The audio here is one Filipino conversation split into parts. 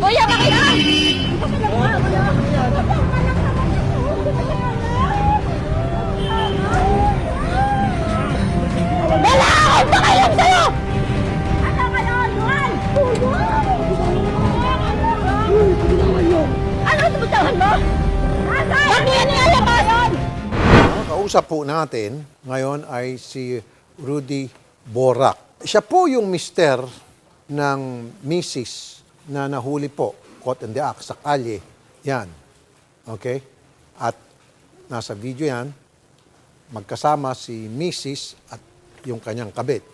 Kuya, makinig! Wala akong pakialam sa'yo! Ano na, Luan? Ano tumutawan mo? Bakit yan ba yun? Ang kausap po natin ngayon ay si Rudy Borak. Siya po yung mister ng Mrs. na nahuli po, caught in the act, sa kalye. Yan. Okay? At nasa video yan, magkasama si Mrs. at yung kanyang kabit.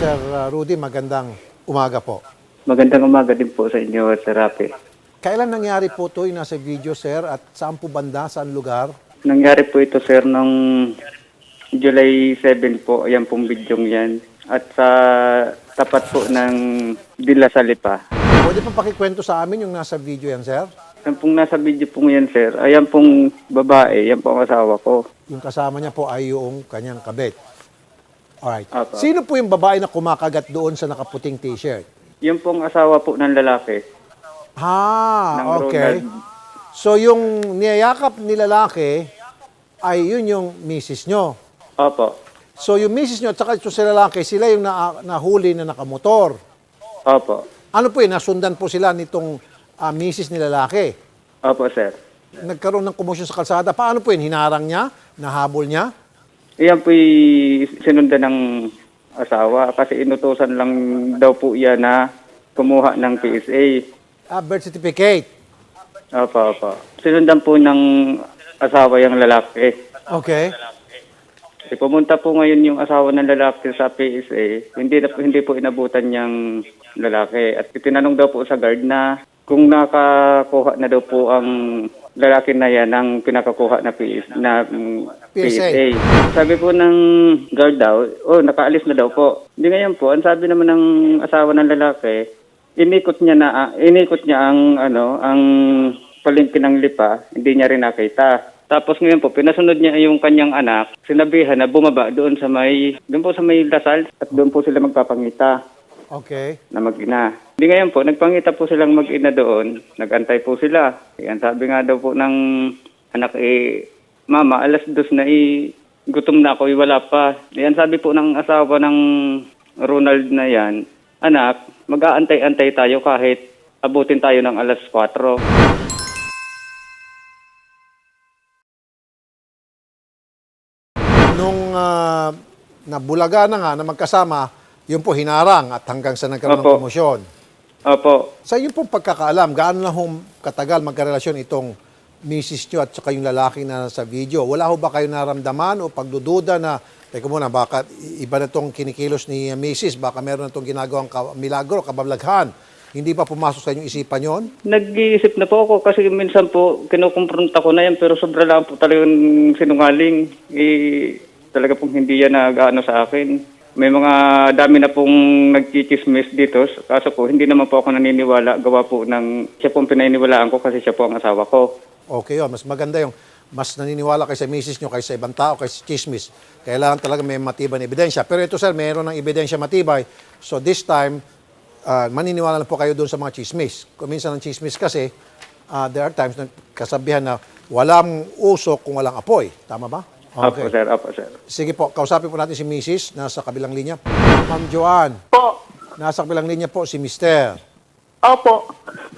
Sir uh, Rudy, magandang umaga po. Magandang umaga din po sa inyo, Sir Rafi. Kailan nangyari po ito yung nasa video, sir? At saan po banda, saan lugar? Nangyari po ito, Sir, noong July 7 po, ayan pong bidyong yan. At sa tapat po ng Dila Salipa. Pwede pa pakikwento sa amin yung nasa video yan, sir? Yan pong nasa video po yan, Sir. Ayan pong babae, yan po ang asawa ko. Yung kasama niya po ay yung kanyang kabit. Alright. Apo. Sino po yung babae na kumakagat doon sa nakaputing t-shirt? Yan pong asawa po ng lalaki. Ha, Ng okay. Ronald. So yung niyayakap ni lalaki ay yun yung misis nyo. Opo. So yung misis nyo at saka si lalaki, sila yung na, nahuli na nakamotor. Opo. Ano po yun, nasundan po sila nitong ah, misis ni lalaki. Opo, Sir. Nagkaroon ng komosyon sa kalsada. Paano po yun? Hinarang niya? Nahabol niya? Iyan po sinundan ng asawa kasi inutusan lang daw po yan na kumuha ng PSA. Ah, birth certificate. Opo, opo. Sinundan po ng asawa yung lalaki. Okay. E, pumunta po ngayon yung asawa ng lalaki sa PSA. Hindi, na, hindi po inabutan niyang lalaki. At tinanong daw po sa guard na kung nakakuha na daw po ang lalaki na yan ng pinakakuha na, PS, na mm, PSA. PSA. Sabi po ng guard daw, oh, nakaalis na daw po. Hindi ngayon po, ang sabi naman ng asawa ng lalaki, inikot niya na ah, inikot niya ang ano ang palengke ng lipa hindi niya rin nakita tapos ngayon po pinasunod niya yung kanyang anak sinabihan na bumaba doon sa may doon po sa may Lasal at doon po sila magpapangita Okay. na mag-ina. Hindi ngayon po, nagpangita po silang mag-ina doon. Nagantay po sila. Yan, sabi nga daw po ng anak, eh, Mama, alas dos na eh, gutom na ako, eh, wala pa. Yan, sabi po ng asawa ng Ronald na yan, Anak, mag-aantay-antay tayo kahit abutin tayo ng alas 4. Nung ah, nabulaga na nga na magkasama, yun po hinarang at hanggang sa nagkaroon ng Opo. komosyon. Opo. Sa iyo pong pagkakaalam, gaano na hong katagal magkarelasyon itong misis nyo at saka yung lalaki na sa video? Wala ho ba kayo naramdaman o pagdududa na, teka muna, baka iba na itong kinikilos ni uh, misis, baka meron na itong ginagawang ka- milagro, kabablaghan. Hindi ba pumasok sa inyong isipan yon? Nag-iisip na po ako kasi minsan po kinukumpronta ko na yan pero sobra lang po talaga yung sinungaling. Eh, talaga pong hindi yan nag-ano sa akin. May mga dami na pong nagchichismis dito. Kaso po, hindi naman po ako naniniwala. Gawa po ng, siya pong pinaniniwalaan ko kasi siya po ang asawa ko. Okay yun, mas maganda yung mas naniniwala kay sa misis nyo kaysa sa ibang tao, kaysa sa chismis. Kailangan talaga may matibay na ebidensya. Pero ito sir, mayroon ng ebidensya matibay. So this time, ah, maniniwala na po kayo doon sa mga chismis. Kung minsan ang chismis kasi, ah, there are times na kasabihan na walang usok kung walang apoy. Tama ba? Apo, sir. Apo, sir. Sige po, kausapin po natin si Mrs. Nasa kabilang linya. Ma'am Joanne, Po. nasa kabilang linya po si Mr. Opo.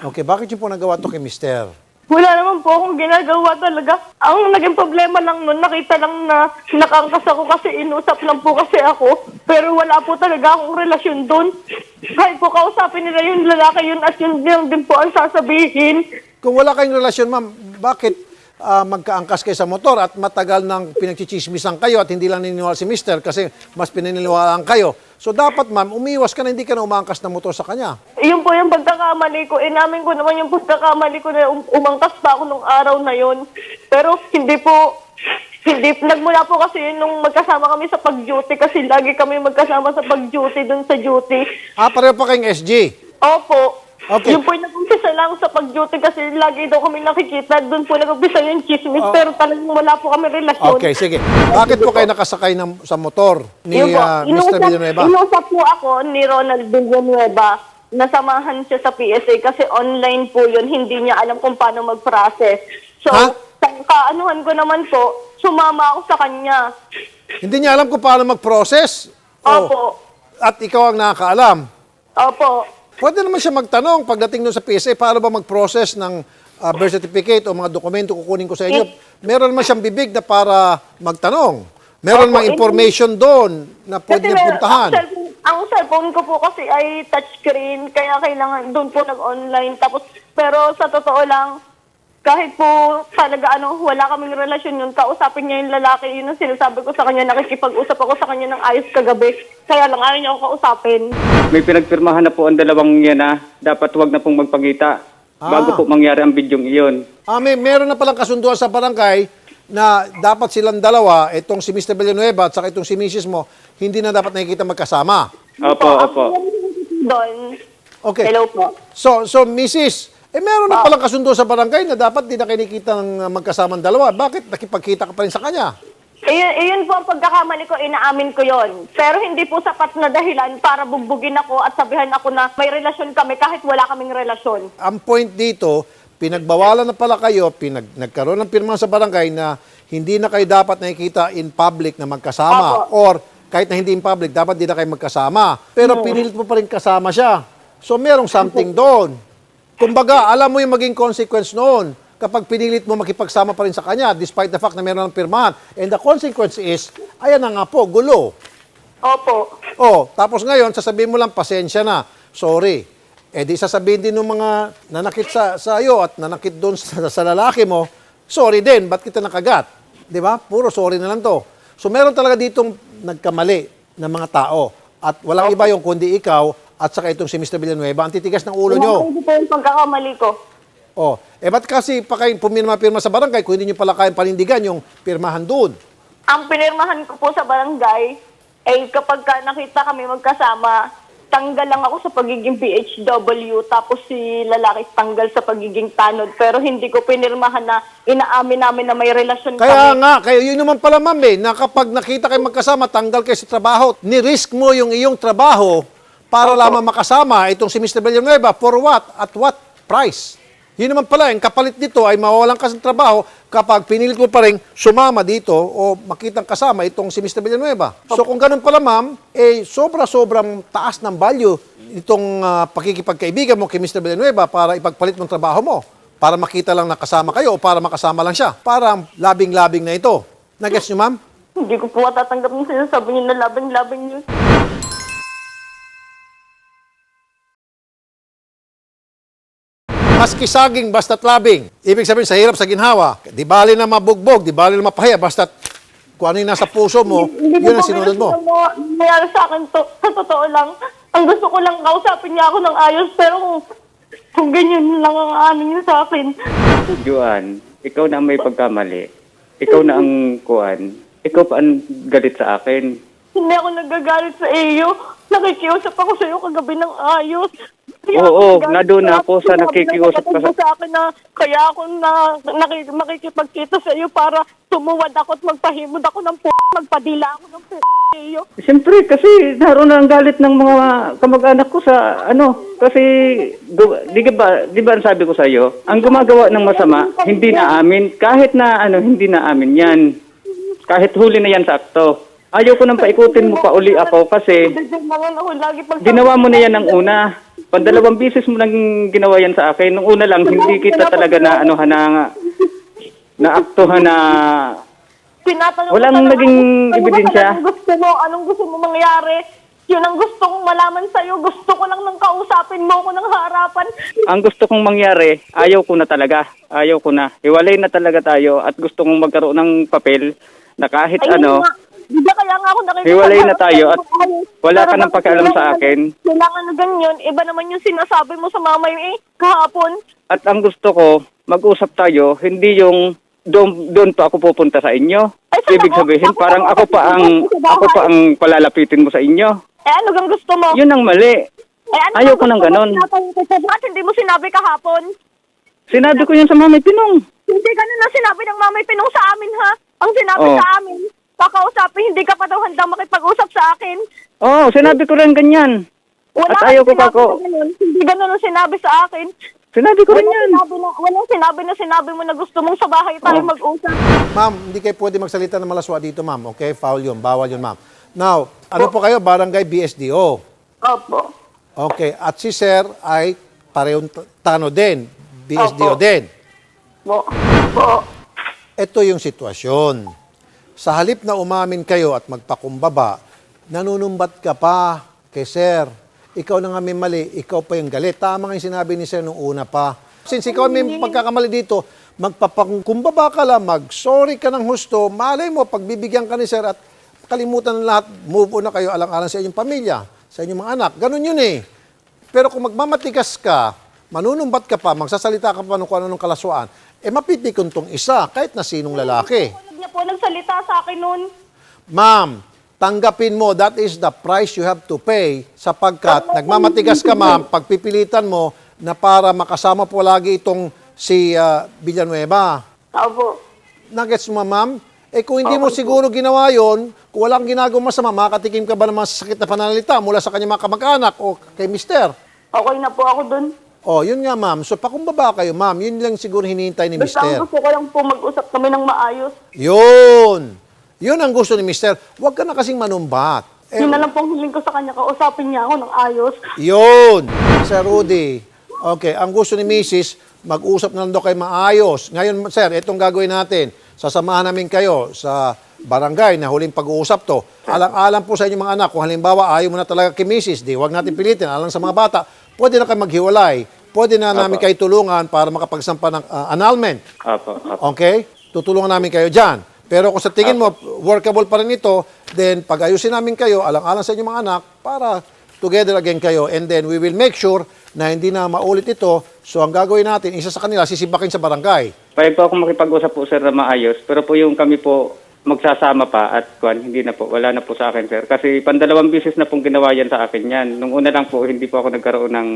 Okay, bakit yung po nagawa to kay Mr.? Wala naman po akong ginagawa talaga. Ang naging problema lang nun, nakita lang na nakangkas ako kasi inusap lang po kasi ako. Pero wala po talaga akong relasyon doon. Kahit po kausapin nila yung lalaki yun at yun din, din po ang sasabihin. Kung wala kayong relasyon, ma'am, bakit ah, magkaangkas kayo sa motor at matagal nang pinagchichismisan kayo at hindi lang naniniwala si mister kasi mas pinaniniwalaan kayo. So dapat, ma'am, umiwas ka na hindi ka na umaangkas ng motor sa kanya. Yun po yung pagkakamali ko. Inamin ko naman yung pagkakamali ko na um- umangkas pa ako nung araw na yun. Pero hindi po, hindi, nagmula po kasi yun nung magkasama kami sa pag-duty kasi lagi kami magkasama sa pag-duty dun sa duty. Ah, pareho pa kayong SG. Opo. Okay. Yung po yung nag-umpisa lang sa pag-duty kasi lagi daw kami nakikita. Doon po nag-umpisa yung chismis. Pero talagang wala po kami relasyon. Okay, sige. Bakit po kayo nakasakay ng, sa motor ni Yun po, ah, Mr. Villanueva? Inusap po ako ni Ronald Villanueva nasamahan siya sa PSA kasi online po yun, hindi niya alam kung paano mag-process. So, Ha? sa kaanuhan ko naman po, sumama ako sa kanya. Hindi niya alam kung paano mag-process? Oh. Opo. At ikaw ang nakakaalam? Opo. Pwede naman siya magtanong pagdating doon sa PSA, paano ba mag-process ng ah, birth certificate o mga dokumento kukunin ko sa inyo. Meron naman siyang bibig na para magtanong. Meron mga eh, information doon na pwede niya puntahan. Ang cellphone, ang cellphone ko po kasi ay touchscreen, kaya kailangan doon po nag-online. Tapos, pero sa totoo lang, kahit po talaga ano, wala kaming relasyon yun, kausapin niya yung lalaki, yun ang sinasabi ko sa kanya, nakikipag-usap ako sa kanya ng ayos kagabi. Kaya lang ayaw niya ako kausapin. May pinagpirmahan na po ang dalawang yan na dapat wag na pong magpagita Ah. bago po mangyari ang bidyong iyon. Ah, may, meron na palang kasunduan sa barangay na dapat silang dalawa, itong si Mr. Villanueva at saka itong si Mrs. mo, hindi na dapat nakikita magkasama. Opo, opo. Doon. Okay. Hello po. So, so Mrs., eh meron na palang kasundo sa barangay na dapat di na kayo nakikita ng magkasamang dalawa. Bakit nakipagkita ka pa rin sa kanya? Ayun, ayun po ang pagkakamali ko, inaamin ko yon. Pero hindi po sapat na dahilan para bugbugin ako at sabihan ako na may relasyon kami kahit wala kaming relasyon. Ang point dito, pinagbawalan na pala kayo, pinag, nagkaroon ng pirma sa barangay na hindi na kayo dapat nakikita in public na magkasama. Opo. Or kahit na hindi in public, dapat di na kayo magkasama. Pero pinilit mo pa rin kasama siya. So merong something doon. Kumbaga, alam mo yung maging consequence noon kapag pinilit mo makipagsama pa rin sa kanya despite the fact na meron ng pirmahan. And the consequence is, ayan na nga po, gulo. Opo. Oh, tapos ngayon, sasabihin mo lang, pasensya na. Sorry. Eh di sasabihin din ng mga nanakit sa, sa iyo at nanakit doon sa, sa lalaki mo, sorry din, ba't kita nakagat? Di ba? Puro sorry na lang to. So meron talaga ditong nagkamali ng mga tao. At walang iba yung kundi ikaw at saka itong si Mr. Villanueva. Ang titigas ng ulo nyo. Hindi po yung pagkakamali ko. Oh, eh ba't kasi pa kayo pumirma-pirma sa barangay kung hindi nyo pala kayang panindigan yung pirmahan doon? Ang pinirmahan ko po sa barangay, ay kapag ka nakita kami magkasama, tanggal lang ako sa pagiging PHW, tapos si lalaki tanggal sa pagiging tanod. Pero hindi ko pinirmahan na inaamin namin na may relasyon Kaya kami. nga, kaya yun naman pala ma'am eh, na kapag nakita kayo magkasama, tanggal kayo sa trabaho, ni-risk mo yung iyong trabaho para lamang makasama itong si Mr. Villanueva for what? At what price? Yun naman pala, yung kapalit dito ay mawawalan ka sa trabaho kapag pinilit mo pa rin sumama dito o makitang kasama itong si Mr. Villanueva. So kung ganun pala ma'am, eh sobra-sobrang taas ng value itong ah, pakikipagkaibigan mo kay Mr. Villanueva para ipagpalit mong trabaho mo. Para makita lang na kasama kayo o para makasama lang siya. Parang labing-labing na ito. Nag-guess nyo ma'am? Hindi ko po matatanggap yung sinasabi niyo na labang-labang niyo. Maski saging, basta't labing. Ibig sabihin, sa hirap, sa ginhawa. Di bali na mabugbog, di bali na mapahiya, basta't kung ano yung nasa puso mo, Hindi yun ang sinunod mo. mo, nangyari sa akin to. Sa totoo lang, ang gusto ko lang kausapin niya ako ng ayos, pero kung, kung ganyan lang ang ano niya sa akin. Juan, ikaw na ang may pagkamali. Ikaw na ang kuan. Ikaw pa ang galit sa akin. Hindi ako nagagalit sa iyo. Nakikiusap ako sa iyo kagabi ng ayos. Oo, ako nandun nagalit ako sa nakikiusap ka sa- sa akin na kaya ako na naki, makikipagkita sa iyo para tumuwad ako at magpahimod ako ng p***, magpadila ako ng p*** iyo. Siyempre, kasi naroon na ang galit ng mga kamag-anak ko sa ano, kasi gu- di ba, di ba ang sabi ko sa iyo, ang gumagawa ng masama, hindi na amin, kahit na ano, hindi na amin yan. Kahit huli na yan sa akto. Ayaw ko nang paikutin mo pa uli ako kasi Dagdag na lang ako lagi pag ginawa mo na yan ng una. Pandalawang bisis mo nang ginawa yan sa akin. Nung una lang, hindi kita talaga na ano na na aktuhan na Tinatanong Walang ko talaga, naging ano ba ebidensya. talagang gusto mo? Anong gusto mo mangyari? Yun ang gusto kong malaman sa'yo. Gusto ko lang nang kausapin mo ko ng harapan. ang gusto kong mangyari, ayaw ko na talaga. Ayaw ko na. Hiwalay na talaga tayo at gusto kong magkaroon ng papel na kahit Ayun ano, nga. Nga ako nakikita? Hiwalay na tayo at wala ka nang bakit pakialam sa akin. Kailangan na ganyan. Iba naman yung sinasabi mo sa mama yung eh, kahapon. at ang gusto ko, mag-usap tayo, hindi yung doon, doon pa ako pupunta sa inyo. Ay, saan Ibig sabihin, Ako parang pa- ako pa ang ako sa pa ang palalapitin mo sa inyo. Eh ano gang gusto mo? Yun ang mali. Eh, ano ng sinabi ko sa'yo? Bakit hindi mo sinabi kahapon? Sinabi ko yun sa Mami Pinong. Hindi ganun ang sinabi ng mamay pinong sa amin, ha? Ang sinabi Oh. sa amin, kakausapin, hindi ka pa daw handang makipag-usap sa akin. Oo, sinabi ko rin ganyan. Wala At ayaw ko na ganun. Hindi ganun ang sinabi sa akin. Sinabi ko rin yan. sinabi na, walang sinabi na sinabi mo na gusto mong sa bahay tayo Oh. mag-usap. Ma'am, hindi kayo pwede magsalita ng malaswa dito, ma'am. Okay? Foul yun. Bawal yun, ma'am. Now, ano po kayo? Barangay BSDO. Opo. Okay. At si Sir ay parehong tano din. BSDO Opo. din. Po. Po. Ito yung sitwasyon. Sa halip na umamin kayo at magpakumbaba, nanunumbat ka pa kay Sir. Ikaw na nga may mali, ikaw pa yung galit. Tama nga yung sinabi ni Sir nung una pa. Since ikaw may pagkakamali dito, magpapakumbaba ka lang, mag-sorry ka ng husto, malay mo, pagbibigyan ka ni Sir at kalimutan ng lahat, move on na kayo alang-alang sa inyong pamilya, sa inyong mga anak. Ganun yun eh. Pero kung magmamatigas ka, manunumbat ka pa, magsasalita ka pa ng kung ano ng kalaswaan, eh mapitikon tong isa, kahit na sinong lalaki. Nagsalita sa akin noon. Ma'am, tanggapin mo, that is the price you have to pay sapagkat nagmamatigas ka ma'am, pagpipilitan mo na para makasama po lagi itong si ah, Villanueva. Opo. Nuggets mo ma'am? Eh kung hindi mo siguro ginawa yon, kung walang ginagawa masama, makatikim ka ba ng mga sakit na pananalita mula sa kanyang mga kamag-anak o kay mister? Okay na po ako dun. Oh, yun nga ma'am. So pakumbaba kayo ma'am, yun lang siguro hinihintay ni Basta mister. ang gusto ko lang po mag-usap kami ng maayos. Yun! Yun ang gusto ni mister. Huwag ka na kasing manumbat. Eh, Yun na lang pong hiling ko sa kanya, kausapin niya ako ng ayos. Yun! Sir Rudy. Okay, ang gusto ni Mrs., mag-usap na lang daw kayo maayos. Ngayon, sir, itong gagawin natin. Sasamahan namin kayo sa barangay na huling pag-uusap to. Alang-alang po sa inyong mga anak, kung halimbawa ayaw mo na talaga kay Mrs., di, huwag natin pilitin. Alang sa mga bata, pwede na kayo maghiwalay. Pwede na namin kayo tulungan para makapagsampa ng ah, annulment. Apo, apo. Okay? Tutulungan namin kayo dyan. Pero kung sa tingin mo, workable pa rin ito, then pag-ayusin namin kayo, alang-alang sa inyong mga anak, para together again kayo. And then we will make sure na hindi na maulit ito. So ang gagawin natin, isa sa kanila, sisibakin sa barangay. Pwede po ako makipag-usap po sir na maayos, pero po yung kami po magsasama pa at kwan, hindi na po, wala na po sa akin sir. Kasi pandalawang bisis na pong ginawa yan sa akin yan. Nung una lang po, hindi po ako nagkaroon ng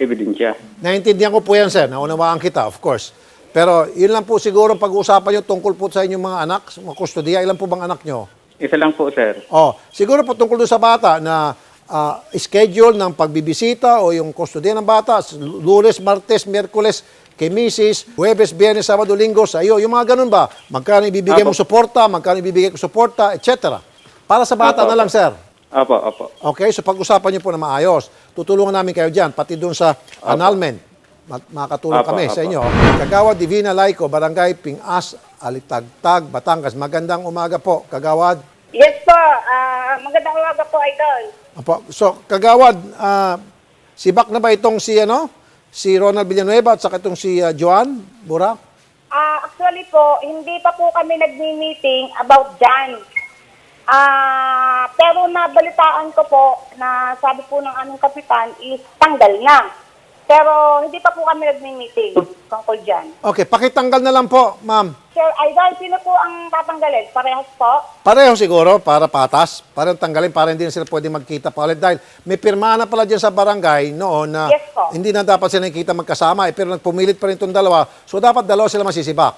ebidensya. Naintindihan ko po yan, sir. Naunawaan kita, of course. Pero yun lang po siguro pag-uusapan nyo tungkol po sa inyong mga anak, mga kustodiya. Ilan po bang anak nyo? Isa lang po sir. Oh, siguro po tungkol doon sa bata na ah, schedule ng pagbibisita o yung kustodiya ng bata, Lunes, Martes, Miyerkules, kay Huwebes, Biyernes, Sabado, Linggo, sa iyo. Yung mga ganun ba? Magkano ibibigay Apo. mong suporta, magkano ibibigay ko suporta, etc. Para sa bata Apo, na lang, sir. Apo, apo. Okay, so pag-usapan niyo po na maayos. Tutulungan namin kayo dyan, pati doon sa annulment. Ma- Makakatulong Apo, kami sa apo. inyo. Kagawad Divina Laico, Barangay Pingas, Alitagtag, Batangas. Magandang umaga po, Kagawad. Yes po, ah magandang umaga po, Idol. Apo. So, Kagawad, ah, sibak na ba itong si, ano, si Ronald Villanueva at saka itong si ah, Joan Burak? Ah, actually po, hindi pa po kami nagmi-meeting about dyan. Ah, pero nabalitaan ko po na sabi po ng aming kapitan is tanggal na. Pero hindi pa po kami nagmi-meeting tungkol dyan. Okay, pakitanggal na lang po, ma'am. Sir Idol, sino po ang tatanggalin? Parehas po? Pareho siguro, para patas. Parang tanggalin, para hindi na sila pwede magkita pa ulit. Dahil may pirma na pala dyan sa barangay noon na Yes po. hindi na dapat sila nakikita magkasama. Eh, pero nagpumilit pa rin itong dalawa. So, dapat dalawa sila masisibak.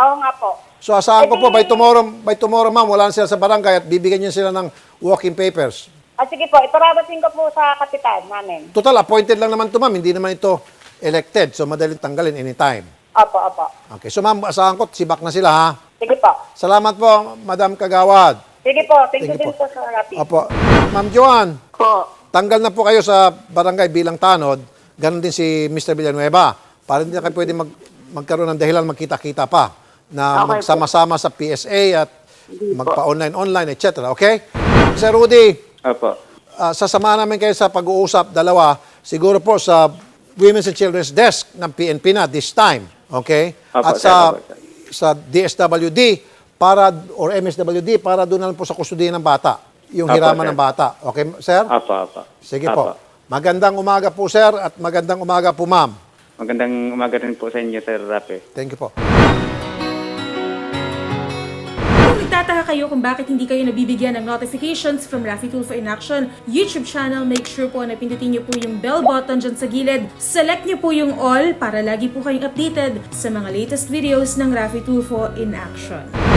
Oo nga po. So, asahan ko po, by tomorrow, by tomorrow ma'am, wala na sila sa barangay at bibigyan niyo sila ng walking papers. Ah, sige po, ipararating ko po sa kapitan namin. Total, appointed lang naman ito, ma'am. Hindi naman ito elected. So, madaling tanggalin anytime. Opo, opo. Okay. So, ma'am, asahan ko, sibak na sila, ha? Sige po. Salamat po, Madam Kagawad. Sige po, thank, Sige you din po. po, sa Rapi. Opo. Ma'am Joan, Po. tanggal na po kayo sa barangay bilang tanod. Ganon din si Mr. Villanueva. Para hindi na kayo pwede mag, magkaroon ng dahilan magkita-kita pa na Okay magsama-sama sa PSA at magpa-online-online, etc. Okay? Sir Rudy, Apo. ah, sasamahan namin kayo sa pag-uusap, dalawa, siguro po sa Women's and Children's Desk ng PNP na this time. Okay? Apo, At sa, sir. sa DSWD para or MSWD para doon na lang po sa kustudiyan ng bata. Yung Apo, hiraman sir. ng bata. Okay, sir? Apo, apo. Sige Apo. po. Magandang umaga po, sir, at magandang umaga po, ma'am. Magandang umaga rin po sa inyo, Sir Rapi. Thank you po. Nagtataka kayo kung bakit hindi kayo nabibigyan ng notifications from Rafi Tulfo in Action YouTube channel, make sure po na pindutin niyo po yung bell button dyan sa gilid. Select niyo po yung all para lagi po kayong updated sa mga latest videos ng Rafi Tulfo in Action.